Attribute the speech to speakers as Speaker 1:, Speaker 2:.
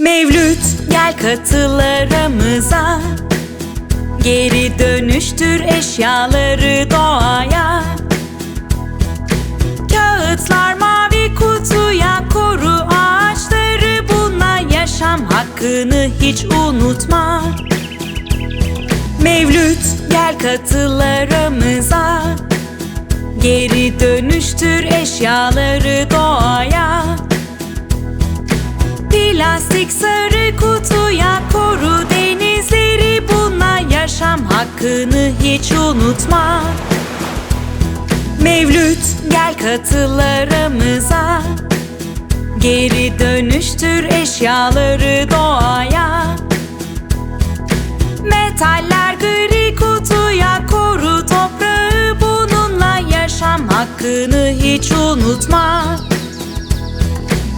Speaker 1: Mevlüt gel katıl aramıza Geri dönüştür eşyaları doğaya. Kağıtlar mavi kutuya koru ağaçları. Bununla yaşam hakkını hiç unutma. Mevlüt gel katıl aramıza Geri dönüştür eşyaları doğaya Plastik sarı kutuya koru denizleri Bununla yaşam hakkını hiç unutma. Mevlüt gel katıl aramıza Geri dönüştür eşyaları doğaya. Metaller gri kutuya koru toprağı Bununla yaşam hakkını hiç unutma